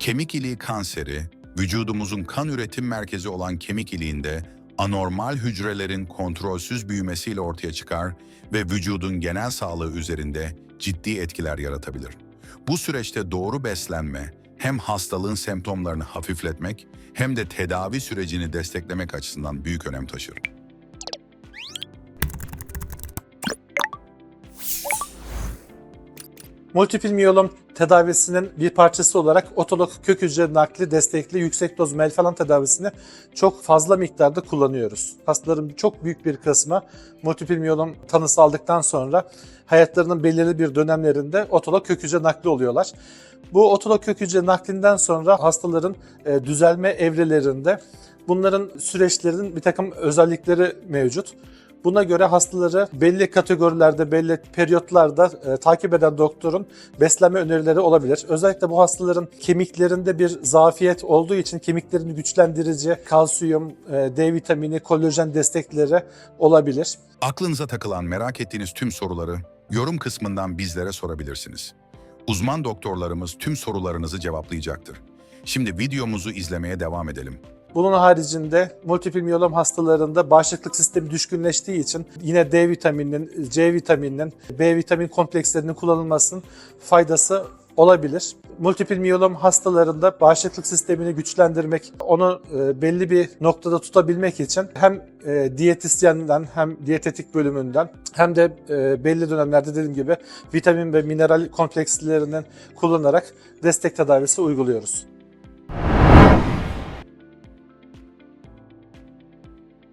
Kemik iliği kanseri, vücudumuzun kan üretim merkezi olan kemik iliğinde anormal hücrelerin kontrolsüz büyümesiyle ortaya çıkar ve vücudun genel sağlığı üzerinde ciddi etkiler yaratabilir. Bu süreçte doğru beslenme hem hastalığın semptomlarını hafifletmek hem de tedavi sürecini desteklemek açısından büyük önem taşır. Multipil miyelom tedavisinin bir parçası olarak otolog kök hücre nakli destekli yüksek doz melfalan tedavisini çok fazla miktarda kullanıyoruz. Hastaların çok büyük bir kısmı multipil miyelom tanısı aldıktan sonra hayatlarının belirli bir dönemlerinde otolog kök hücre nakli oluyorlar. Bu otolog kök hücre naklinden sonra hastaların e, düzelme evrelerinde bunların süreçlerin bir takım özellikleri mevcut. Buna göre hastaları belli kategorilerde, belli periyotlarda e, takip eden doktorun beslenme önerileri olabilir. Özellikle bu hastaların kemiklerinde bir zafiyet olduğu için kemiklerini güçlendirici kalsiyum, e, D vitamini, kolajen destekleri olabilir. Aklınıza takılan merak ettiğiniz tüm soruları yorum kısmından bizlere sorabilirsiniz. Uzman doktorlarımız tüm sorularınızı cevaplayacaktır. Şimdi videomuzu izlemeye devam edelim. Bunun haricinde multipil miyelom hastalarında bağışıklık sistemi düşkünleştiği için yine D vitamininin, C vitamininin, B vitamin komplekslerinin kullanılmasının faydası olabilir. Multipil miyelom hastalarında bağışıklık sistemini güçlendirmek, onu e, belli bir noktada tutabilmek için hem e, diyetisyenden hem diyetetik bölümünden hem de e, belli dönemlerde dediğim gibi vitamin ve mineral komplekslerinin kullanarak destek tedavisi uyguluyoruz.